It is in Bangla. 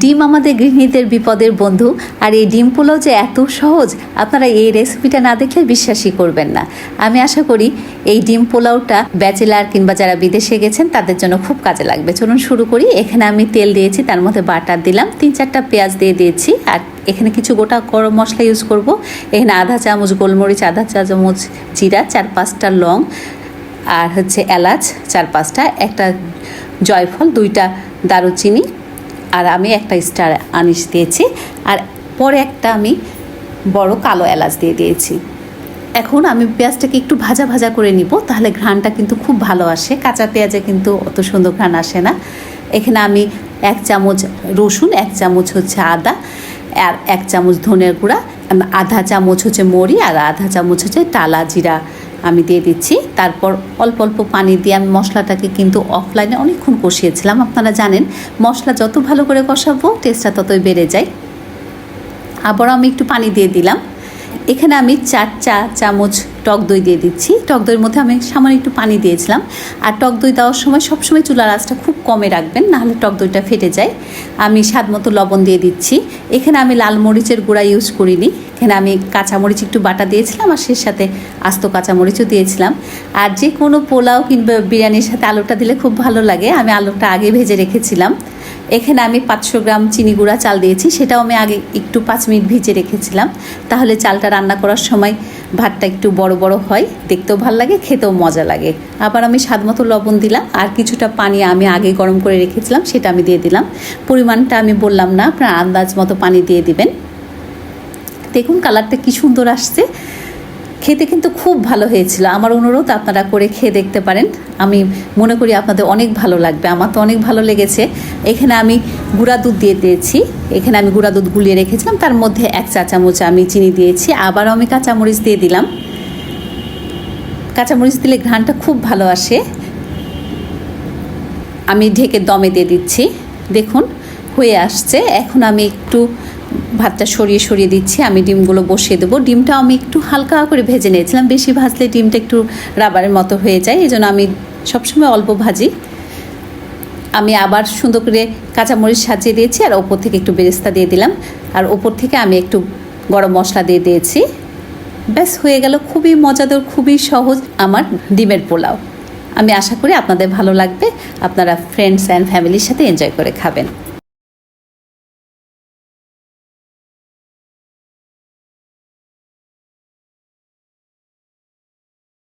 ডিম আমাদের গৃহিণীদের বিপদের বন্ধু। আর এই ডিম পোলাও যে এত সহজ, আপনারা এই রেসিপিটা না দেখলে বিশ্বাসই করবেন না। আমি আশা করি এই ডিম পোলাওটা ব্যাচেলার কিংবা যারা বিদেশে গেছেন, তাদের জন্য খুব কাজে লাগবে। চলুন শুরু করি। এখানে আমি তেল দিয়েছি, তার মধ্যে বাটার দিলাম। তিন চারটা পেঁয়াজ দিয়ে দিয়েছি, আর এখানে কিছু গোটা গরম মশলা ইউজ করব। এখানে আধা চামচ গোলমরিচ, আধা চামচ জিরা, চার পাঁচটা লং, আর হচ্ছে এলাচ, চার পাঁচটা। একটা জয়ফল, দুইটা দারুচিনি আর আমি একটা স্টার আনিস দিয়েছি, আর পরে একটা আমি বড় কালো এলাচ দিয়ে দিয়েছি। এখন আমি পেঁয়াজটাকে একটু ভাজা ভাজা করে নিব, তাহলে ঘ্রাণটা কিন্তু খুব ভালো আসে। কাঁচা পেঁয়াজে কিন্তু অত সুন্দর ঘ্রাণ আসে না। এখানে আমি এক চামচ রসুন, এক চামচ হচ্ছে আদা, আর এক চামচ ধনের গুঁড়া, আধা চামচ হচ্ছে মরি আর আধা চামচ হচ্ছে টালা জিরা। আমি দিয়ে দিচ্ছি। তারপর অল্প অল্প পানি দিয়ে আমি মশলাটাকে কিন্তু অফলাইনে অনেকক্ষণ কষিয়েছিলাম। আপনারা জানেন, মশলা যত ভালো করে কষাবো টেস্টটা ততই বেড়ে যায়। আবার আমি একটু পানি দিয়ে দিলাম। এখানে আমি চার চা চামচ টক দই দিয়ে দিচ্ছি। টক দইয়ের মধ্যে আমি সামান্য একটু পানি দিয়েছিলাম। আর টক দই দেওয়ার সময় সবসময় চুলার আঁচটা খুব কমে রাখবেন, নাহলে টক দইটা ফেটে যায়। আমি স্বাদ মতো লবণ দিয়ে দিচ্ছি। এখানে আমি লাল মরিচের গুঁড়া ইউজ করিনি। এখানে আমি কাঁচামরিচ একটু বাটা দিয়েছিলাম আর সেই সাথে আস্ত কাঁচামরিচও দিয়েছিলাম। আর যে কোনো পোলাও কিংবা বিরিয়ানির সাথে আলুটা দিলে খুব ভালো লাগে। আমি আলুটা আগে ভেজে রেখেছিলাম। এখানে আমি পাঁচশো গ্রাম চিনি গুঁড়া চাল দিয়েছি, সেটাও আমি আগে একটু পাঁচ মিনিট ভিজে রেখেছিলাম। তাহলে চালটা রান্না করার সময় ভাতটা একটু বড় বড় হয়, দেখতেও ভালো লাগে, খেতেও মজা লাগে। আবার আমি স্বাদ মতো লবণ দিলাম, আর কিছুটা পানি আমি আগে গরম করে রেখেছিলাম, সেটা আমি দিয়ে দিলাম। পরিমাণটা আমি বললাম না, আপনার আন্দাজ মতো পানি দিয়ে দিবেন। দেখুন, কালারটা কি সুন্দর আসছে। খেতে কিন্তু খুব ভালো হয়েছিল। আমার অনুরোধ, আপনারা করে খেয়ে দেখতে পারেন। আমি মনে করি আপনাদের অনেক ভালো লাগবে। আমার তো অনেক ভালো লেগেছে। এখানে আমি গুঁড়া দুধ দিয়ে দিয়েছি। এখানে আমি গুঁড়া দুধ গুলিয়ে রেখেছিলাম। তার মধ্যে এক চা চামচ আমি চিনি দিয়েছি। আবারও আমি কাঁচামরিচ দিয়ে দিলাম। কাঁচামরিচ দিলে ঘ্রাণটা খুব ভালো আসে। আমি ঢেকে দমে দিয়ে দিচ্ছি। দেখুন, হয়ে আসছে। এখন আমি একটু ভাতটা সরিয়ে সরিয়ে দিচ্ছি, আমি ডিমগুলো বসিয়ে দেবো। ডিমটা আমি একটু হালকা করে ভেজে নিয়েছিলাম, বেশি ভাজলে ডিমটা একটু রাবারের মতো হয়ে যায়, এই জন্য আমি সবসময় অল্প ভাজি। আমি আবার সুন্দর করে কাঁচামরিচ সাজিয়ে দিয়েছি, আর ওপর থেকে একটু বেরেস্তা দিয়ে দিলাম, আর ওপর থেকে আমি একটু গরম মশলা দিয়ে দিয়েছি। ব্যাস, হয়ে গেল, খুবই মজাদার, খুবই সহজ আমার ডিমের পোলাও। আমি আশা করি আপনাদের ভালো লাগবে, আপনারা ফ্রেন্ডস অ্যান্ড ফ্যামিলির সাথে এনজয় করে খাবেন।